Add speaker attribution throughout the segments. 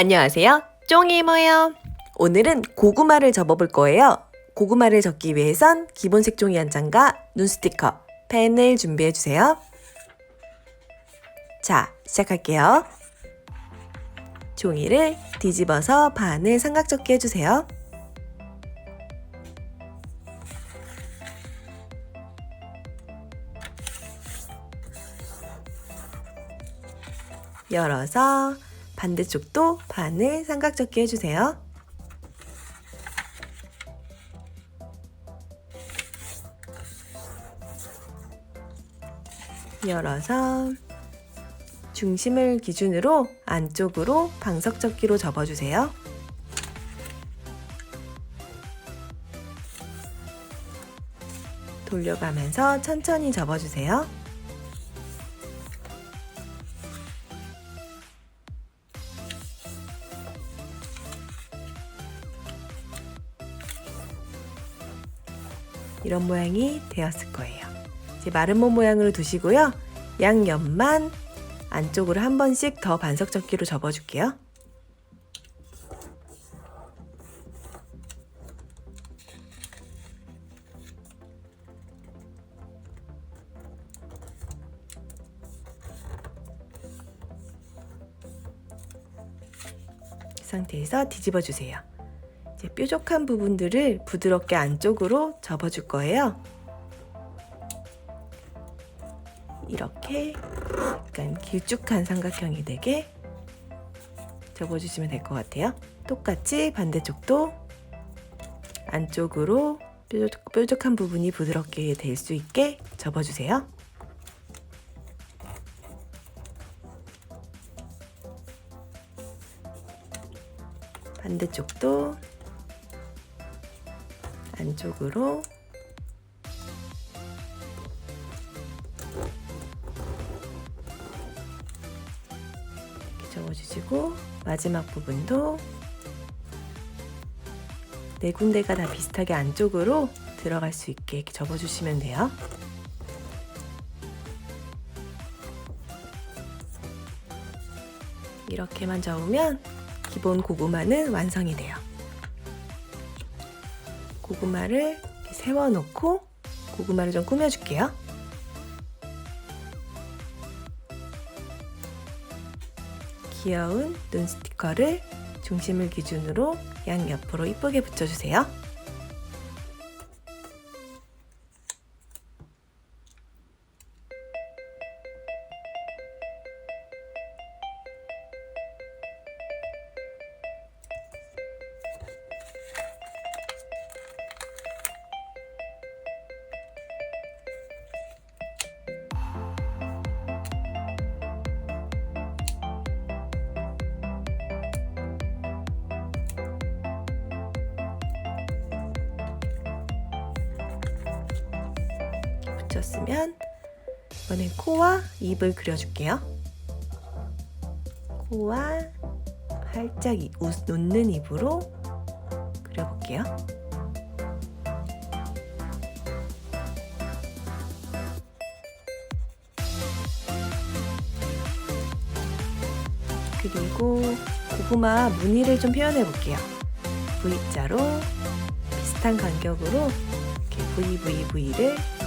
Speaker 1: 안녕하세요. 쫑이모예요. 오늘은 고구마를 접어볼 거예요. 고구마를 접기 위해선 기본 색 종이 한 장과 눈 스티커, 펜을 준비해 주세요. 자, 시작할게요. 종이를 뒤집어서 반을 삼각접기 해주세요. 열어서 반대쪽도 반을 삼각접기 해주세요. 열어서 중심을 기준으로 안쪽으로 방석접기로 접어주세요. 돌려가면서 천천히 접어주세요. 이런 모양이 되었을 거예요. 이제 마른 몸 모양으로 두시고요. 양옆만 안쪽으로 한 번씩 더 반석 접기로 접어줄게요. 이 상태에서 뒤집어 주세요. 이제 뾰족한 부분들을 부드럽게 안쪽으로 접어줄 거예요. 이렇게 약간 길쭉한 삼각형이 되게 접어주시면 될 것 같아요. 똑같이 반대쪽도 안쪽으로 뾰족, 뾰족한 부분이 부드럽게 될 수 있게 접어주세요. 반대쪽도 안쪽으로 이렇게 접어주시고 마지막 부분도 네 군데가 다 비슷하게 안쪽으로 들어갈 수 있게 이렇게 접어주시면 돼요. 이렇게만 접으면 기본 고구마는 완성이 돼요. 고구마를 세워놓고 고구마를 좀 꾸며줄게요. 귀여운 눈 스티커를 중심을 기준으로 양옆으로 이쁘게 붙여주세요. 붙였으면 이번엔 코와 입을 그려줄게요. 코와 활짝 웃는 입으로 그려볼게요. 그리고 고구마 무늬를 좀 표현해 볼게요. V자로 비슷한 간격으로 이렇게 V, V, V를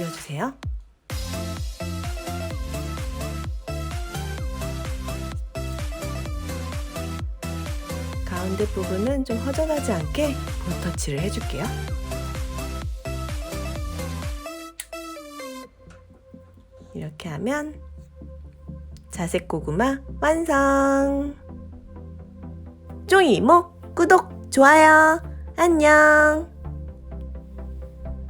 Speaker 1: 그려주세요. 가운데 부분은 좀 허전하지 않게 볼터치를 해줄게요. 이렇게 하면 자색 고구마 완성! 쫑이 이모 구독, 좋아요, 안녕!